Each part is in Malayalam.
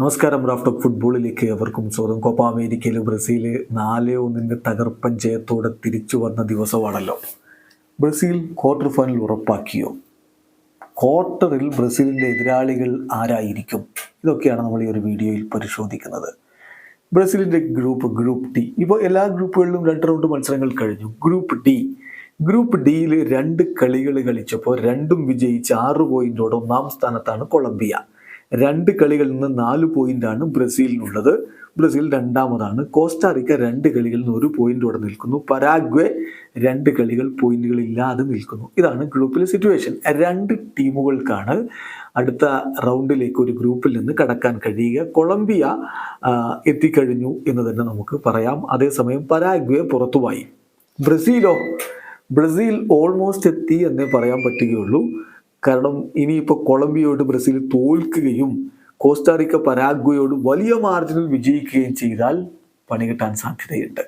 നമസ്കാരം റാഫ്റ്റ് ഓഫ് ഫുട്ബോളിലേക്ക് അവർക്കും സ്വന്തം കോപ്പ അമേരിക്കയിൽ ബ്രസീൽ നാല് ഒന്നിന്റെ തകർപ്പൻ ജയത്തോടെ തിരിച്ചു വന്ന ദിവസമാണല്ലോ. ബ്രസീൽ ക്വാർട്ടർ ഫൈനൽ ഉറപ്പാക്കിയോ? ക്വാർട്ടറിൽ ബ്രസീലിന്റെ എതിരാളികൾ ആരായിരിക്കും? ഇതൊക്കെയാണ് നമ്മൾ ഈ ഒരു വീഡിയോയിൽ പരിശോധിക്കുന്നത്. ബ്രസീലിന്റെ ഗ്രൂപ്പ് ഗ്രൂപ്പ് ഡി ഇപ്പോൾ എല്ലാ ഗ്രൂപ്പുകളിലും രണ്ട് റൗണ്ട് മത്സരങ്ങൾ കഴിഞ്ഞു. ഗ്രൂപ്പ് ഡി ഗ്രൂപ്പ് ഡിയിൽ രണ്ട് കളികൾ കളിച്ചപ്പോൾ രണ്ടും വിജയിച്ച് ആറ് പോയിന്റോടെ ഒന്നാം സ്ഥാനത്താണ് കൊളംബിയ. രണ്ട് കളികളിൽ നിന്ന് നാല് പോയിന്റാണ് ബ്രസീലിനുള്ളത്. ബ്രസീൽ രണ്ടാമതാണ്. കോസ്റ്റാറിക്ക രണ്ട് കളികളിൽ നിന്ന് ഒരു പോയിന്റോടെ നിൽക്കുന്നു. പരാഗ്വെ രണ്ട് കളികൾ പോയിന്റുകൾ ഇല്ലാതെ നിൽക്കുന്നു. ഇതാണ് ഗ്രൂപ്പിലെ സിറ്റുവേഷൻ രണ്ട് ടീമുകൾക്കാണ് അടുത്ത റൗണ്ടിലേക്ക് ഒരു ഗ്രൂപ്പിൽ നിന്ന് കടക്കാൻ കഴിയുക. കൊളംബിയ എത്തിക്കഴിഞ്ഞു എന്ന് തന്നെ നമുക്ക് പറയാം. അതേസമയം പരാഗ്വെ പുറത്തുമായി ബ്രസീലോ ബ്രസീൽ ഓൾമോസ്റ്റ് എത്തി എന്നേ പറയാൻ പറ്റുകയുള്ളൂ. കാരണം ഇനിയിപ്പോൾ കൊളംബിയയോട് ബ്രസീൽ തോൽക്കുകയും കോസ്റ്റാറിക്ക പരാഗ്വയോട് വലിയ മാർജിനിൽ വിജയിക്കുകയും ചെയ്താൽ പണി കിട്ടാൻ സാധ്യതയുണ്ട്.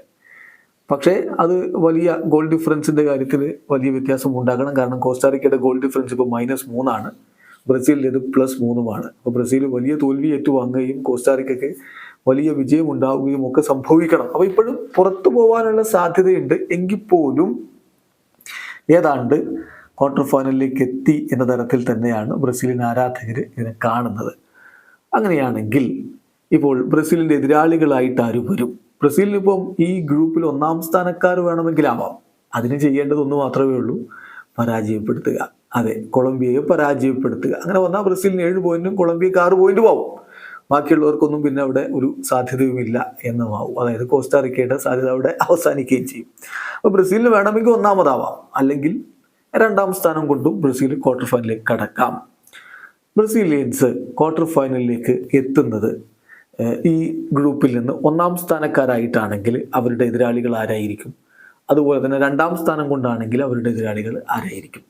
പക്ഷേ അത് വലിയ ഗോൾ ഡിഫറൻസിന്റെ കാര്യത്തിൽ വലിയ വ്യത്യാസം ഉണ്ടാകണം. കാരണം കോസ്റ്റാറിക്കയുടെ ഗോൾ ഡിഫറൻസ് ഇപ്പോൾ മൈനസ് മൂന്നാണ്. ബ്രസീലിന്റെത് പ്ലസ് മൂന്നുമാണ്. അപ്പോൾ ബ്രസീൽ വലിയ തോൽവി ഏറ്റുവാങ്ങുകയും കോസ്റ്റാറിക്കയ്ക്ക് വലിയ വിജയം ഉണ്ടാവുകയും ഒക്കെ സംഭവിക്കണം. അപ്പോൾ ഇപ്പോഴും പുറത്തു പോകാനുള്ള സാധ്യതയുണ്ട്. എങ്കിൽ പോലും ഏതാണ്ട് ക്വാർട്ടർ ഫൈനലിലേക്ക് എത്തി എന്ന തരത്തിൽ തന്നെയാണ് ബ്രസീലിൻ ആരാധകർ ഇതിനെ കാണുന്നത്. അങ്ങനെയാണെങ്കിൽ ഇപ്പോൾ ബ്രസീലിന്റെ എതിരാളികളായിട്ട് ആര് വരും? ബ്രസീലിനിപ്പം ഈ ഗ്രൂപ്പിൽ ഒന്നാം സ്ഥാനക്കാർ വേണമെങ്കിലാവാം. അതിന് ചെയ്യേണ്ടത് ഒന്ന് മാത്രമേ ഉള്ളൂ. പരാജയപ്പെടുത്തുക. അതെ കൊളംബിയയെ പരാജയപ്പെടുത്തുക. അങ്ങനെ വന്നാൽ ബ്രസീലിന് ഏഴ് പോയിന്റും കൊളംബിയക്ക് ആറ് പോയിന്റും ആവും. ബാക്കിയുള്ളവർക്കൊന്നും പിന്നെ അവിടെ ഒരു സാധ്യതയുമില്ല എന്നുമാവും. അതായത് കോസ്റ്റാറിക്കയുടെ സാധ്യത അവിടെ അവസാനിക്കുകയും ചെയ്യും. അപ്പോൾ ബ്രസീലിന് വേണമെങ്കിൽ ഒന്നാമതാവാം. അല്ലെങ്കിൽ രണ്ടാം സ്ഥാനം കൊണ്ടും ബ്രസീൽ ക്വാർട്ടർ ഫൈനലിലേക്ക് കടക്കാം. ബ്രസീലിയൻസ് ക്വാർട്ടർ ഫൈനലിലേക്ക് എത്തുന്നത് ഈ ഗ്രൂപ്പിൽ നിന്ന് ഒന്നാം സ്ഥാനക്കാരായിട്ടാണെങ്കിൽ അവരുടെ എതിരാളികൾ ആരായിരിക്കും? അതുപോലെ തന്നെ രണ്ടാം സ്ഥാനം കൊണ്ടാണെങ്കിൽ അവരുടെ എതിരാളികൾ ആരായിരിക്കും?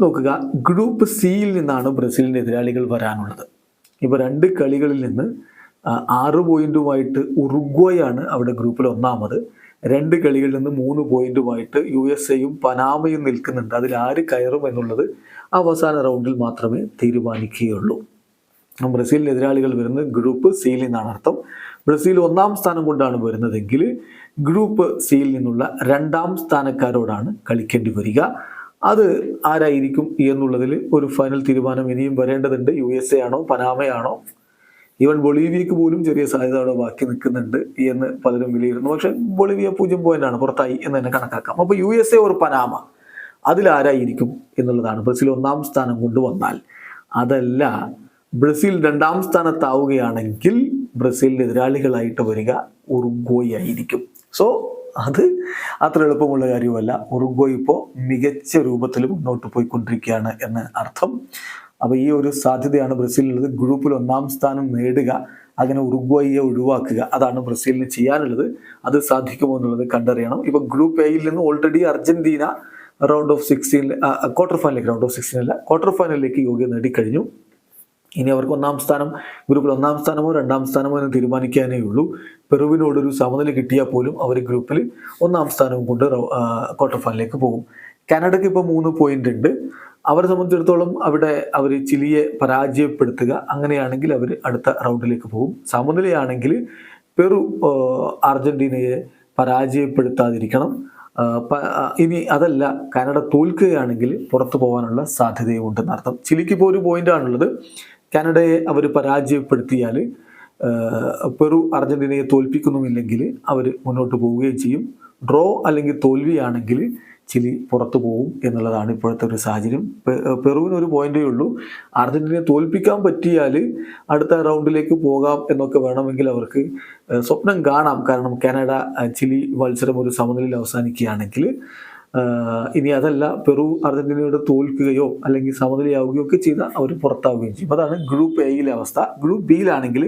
നോക്കുക ഗ്രൂപ്പ് സിയിൽ നിന്നാണ് ബ്രസീലിന്റെ എതിരാളികൾ വരാനുള്ളത്. ഇപ്പോൾ രണ്ട് കളികളിൽ നിന്ന് ആറ് പോയിന്റുമായിട്ട് ഉറുഗ്വയാണ് അവിടെ ഗ്രൂപ്പിൽ ഒന്നാമത്. രണ്ട് കളികളിൽ നിന്ന് മൂന്ന് പോയിന്റുമായിട്ട് യു എസ് എയും പനാമയും നിൽക്കുന്നുണ്ട്. അതിൽ ആര് കയറും എന്നുള്ളത് അവസാന റൗണ്ടിൽ മാത്രമേ തീരുമാനിക്കുകയുള്ളൂ. ബ്രസീലിന് എതിരാളികൾ വരുന്നത് ഗ്രൂപ്പ് സിയിൽ നിന്നാണ് അർത്ഥം. ബ്രസീൽ ഒന്നാം സ്ഥാനം കൊണ്ടാണ് വരുന്നതെങ്കിൽ ഗ്രൂപ്പ് സിയിൽ നിന്നുള്ള രണ്ടാം സ്ഥാനക്കാരോടാണ് കളിക്കേണ്ടി വരിക. അത് ആരായിരിക്കും എന്നുള്ളതിൽ ഒരു ഫൈനൽ തീരുമാനം ഇനിയും വരേണ്ടതുണ്ട്. യു എസ് എ ആണോ പനാമയാണോ? ഈവൻ ബൊളീവിയക്ക് പോലും ചെറിയ സാധ്യത അവിടെ ബാക്കി നിൽക്കുന്നുണ്ട് എന്ന് പലരും വിലയിരുന്നു പക്ഷെ ബൊളീവിയ പൂജ്യം പോയിന്റ് ആണ് പുറത്തായി എന്ന് തന്നെ കണക്കാക്കാം. അപ്പോൾ യു എസ് എ ഒരു പനാമ അതിലാരായിരിക്കും എന്നുള്ളതാണ്. ബ്രസീൽ ഒന്നാം സ്ഥാനം കൊണ്ടുവന്നാൽ അതല്ല ബ്രസീൽ രണ്ടാം സ്ഥാനത്താവുകയാണെങ്കിൽ ബ്രസീലിന്റെ എതിരാളികളായിട്ട് വരിക ഉറുഗ്വോയ് ആയിരിക്കും. സോ അത് അത്ര എളുപ്പമുള്ള കാര്യമല്ല. ഉറുഗ്വോയ് ഇപ്പോൾ മികച്ച രൂപത്തിൽ മുന്നോട്ട് പോയിക്കൊണ്ടിരിക്കുകയാണ് എന്ന് അർത്ഥം. അപ്പോൾ ഈ ഒരു സാധ്യതയാണ് ബ്രസീലിനുള്ളത് ഗ്രൂപ്പിൽ ഒന്നാം സ്ഥാനം നേടുക അങ്ങനെ ഉറുഗ്വയെ ഒഴിവാക്കുക. അതാണ് ബ്രസീലിന് ചെയ്യാനുള്ളത്. അത് സാധിക്കുമോ എന്നുള്ളത് കണ്ടറിയണം. ഇപ്പോൾ ഗ്രൂപ്പ് എയിൽ നിന്ന് already Argentina round of sixteen quarter ഫൈനലിലേക്ക് റൗണ്ട് ഓഫ് സിക്സ്റ്റീൻ അല്ല ക്വാർട്ടർ ഫൈനലിലേക്ക് യോഗ്യത നേടിക്കഴിഞ്ഞു. ഇനി അവർക്ക് ഒന്നാം സ്ഥാനം ഗ്രൂപ്പിൽ ഒന്നാം സ്ഥാനമോ രണ്ടാം സ്ഥാനമോ എന്ന് തീരുമാനിക്കാനേ ഉള്ളൂ. പെറുവിനോടൊരു സമനില കിട്ടിയാൽ പോലും അവർ ഗ്രൂപ്പിൽ ഒന്നാം സ്ഥാനവും കൊണ്ട് ക്വാർട്ടർ ഫൈനലിലേക്ക് പോകും. കാനഡയ്ക്ക് ഇപ്പോൾ മൂന്ന് പോയിന്റ് ഉണ്ട്. അവരെ സംബന്ധിച്ചിടത്തോളം അവിടെ അവർ ചിലിയെ പരാജയപ്പെടുത്തുക അങ്ങനെയാണെങ്കിൽ അവർ അടുത്ത റൗണ്ടിലേക്ക് പോകും. സമനിലയാണെങ്കിൽ പെറു അർജന്റീനയെ പരാജയപ്പെടുത്താതിരിക്കണം. ഇനി അതല്ല കാനഡ തോൽക്കുകയാണെങ്കിൽ പുറത്തു പോകാനുള്ള സാധ്യതയും ഉണ്ടെന്ന് അർത്ഥം. ചിലിക്ക് ഇപ്പോൾ ഒരു പോയിന്റാണുള്ളത് കാനഡയെ അവർ പരാജയപ്പെടുത്തിയാൽ പെറു അർജന്റീനയെ തോൽപ്പിക്കുന്നുമില്ലെങ്കിൽ അവർ മുന്നോട്ട് പോവുകയും ചെയ്യും. ഡ്രോ അല്ലെങ്കിൽ തോൽവിയാണെങ്കിൽ ചിലി പുറത്തു പോകും എന്നുള്ളതാണ് ഇപ്പോഴത്തെ ഒരു സാഹചര്യം. പെറുവിന് ഒരു പോയിന്റേ ഉള്ളൂ. അർജന്റീനയെ തോൽപ്പിക്കാൻ പറ്റിയാൽ അടുത്ത റൗണ്ടിലേക്ക് പോകാം എന്നൊക്കെ വേണമെങ്കിൽ അവർക്ക് സ്വപ്നം കാണാം. കാരണം കാനഡ ചിലി മത്സരം ഒരു സമനിലയിൽ അവസാനിക്കുകയാണെങ്കിൽ ഇനി അതല്ല പെറു അർജന്റീനയോട് തോൽക്കുകയോ അല്ലെങ്കിൽ സമനിലയാവുകയോ ഒക്കെ ചെയ്താൽ അവർ പുറത്താവുകയും ചെയ്യും. അതാണ് ഗ്രൂപ്പ് എയിലെ അവസ്ഥ. ഗ്രൂപ്പ് ബിയിലാണെങ്കിൽ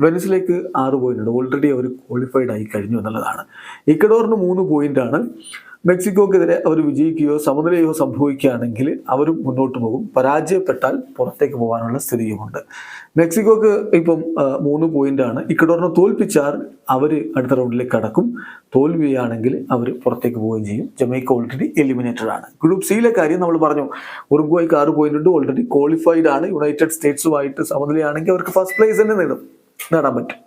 വെനസിലേക്ക് ആറ് പോയിന്റ് ഉണ്ട്. ഓൾറെഡി അവർ ക്വാളിഫൈഡ് ആയി കഴിഞ്ഞു എന്നുള്ളതാണ്. ഇക്കഡോറിന് മൂന്ന് ആണ്. മെക്സിക്കോക്കെതിരെ അവർ വിജയിക്കുകയോ സമനിലയോ സംഭവിക്കുകയാണെങ്കിൽ അവരും മുന്നോട്ട് പോകും. പരാജയപ്പെട്ടാൽ പുറത്തേക്ക് പോകാനുള്ള സ്ഥിതിയുമുണ്ട്. മെക്സിക്കോക്ക് ഇപ്പം മൂന്ന് ആണ്. ഇക്കഡോറിനെ തോൽപ്പിച്ചാൽ അവർ അടുത്ത റൗണ്ടിലേക്ക് കടക്കും. തോൽവിയാണെങ്കിൽ അവർ പുറത്തേക്ക് പോവുകയും ചെയ്യും. ജമൈക്ക ഓൾറെഡി എലിമിനേറ്റഡ് ആണ്. ഗ്രൂപ്പ് സിയിലെ കാര്യം നമ്മൾ പറഞ്ഞു. ഉറുഗ്വായ്ക്ക് ആറ് പോയിന്റ് ഉണ്ട്. ഓൾറെഡി ക്വാളിഫൈഡ് ആണ്. യുണൈറ്റഡ് സ്റ്റേറ്റ്സുമായിട്ട് സമനിലയാണെങ്കിൽ അവർക്ക് ഫസ്റ്റ് പ്ലേസ് തന്നെ നേടും. നേടാൻ പറ്റും.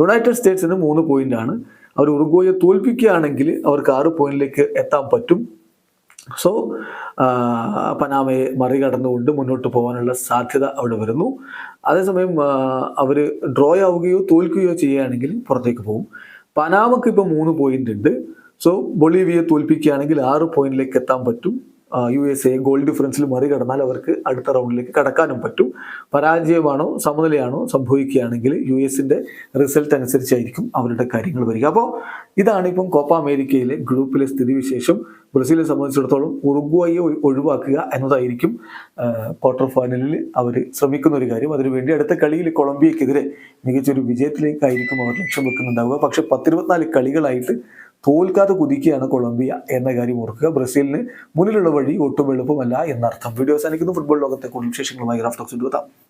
യുണൈറ്റഡ് സ്റ്റേറ്റ്സിന് മൂന്ന് പോയിന്റ് ആണ് അവർ ഉറുഗോയെ തോൽപ്പിക്കുകയാണെങ്കിൽ അവർക്ക് ആറ് പോയിന്റിലേക്ക് എത്താൻ പറ്റും. സോ പനാമയെ മറികടന്നുകൊണ്ട് മുന്നോട്ട് പോകാനുള്ള സാധ്യത അവിടെ വരുന്നു. അതേസമയം അവർ ഡ്രോ ആവുകയോ തോൽക്കുകയോ ചെയ്യുകയാണെങ്കിൽ പുറത്തേക്ക് പോകും. പനാമക്ക് ഇപ്പോൾ മൂന്ന് പോയിന്റ് ഉണ്ട്. സോ ബൊളീവിയെ തോൽപ്പിക്കുകയാണെങ്കിൽ ആറ് പോയിന്റിലേക്ക് എത്താൻ പറ്റും. യു എസ് എ ഗോൾ ഡിഫറൻസിൽ മറികടന്നാൽ അവർക്ക് അടുത്ത റൗണ്ടിലേക്ക് കടക്കാനും പറ്റും. പരാജയമാണോ സമനിലയാണോ സംഭവിക്കുകയാണെങ്കിൽ യു എസിന്റെ റിസൾട്ട് അനുസരിച്ചായിരിക്കും അവരുടെ കാര്യങ്ങൾ വരിക. അപ്പോൾ ഇതാണ് ഇപ്പം കോപ്പ അമേരിക്കയിലെ ഗ്രൂപ്പിലെ സ്ഥിതിവിശേഷം. ബ്രസീലിനെ സംബന്ധിച്ചിടത്തോളം ഉറുഗ്വായെ ഒഴിവാക്കുക എന്നതായിരിക്കും ക്വാർട്ടർ ഫൈനലിൽ അവർ ശ്രമിക്കുന്ന ഒരു കാര്യം. അതിനുവേണ്ടി അടുത്ത കളിയിൽ കൊളംബിയക്കെതിരെ മികച്ചൊരു വിജയത്തിലേക്കായിരിക്കും അവർ ലക്ഷ്യം വെക്കുന്നുണ്ടാവുക. പക്ഷെ പത്തിരുപത്തിനാല് കളികളായിട്ട് തോൽക്കാതെ കുതിക്കുകയാണ് കൊളംബിയ എന്ന കാര്യം ഓർക്കുക. ബ്രസീലിന് മുന്നിലുള്ള വഴി ഒട്ടും എളുപ്പമല്ല എന്നർത്ഥം. വീഡിയോ അവസാനിക്കുന്നു. ഫുട്ബോൾ ലോകത്തെ കൂടുതൽ വിശേഷങ്ങളുമായി റഫ്റ്റോക്സ് എടുത്താം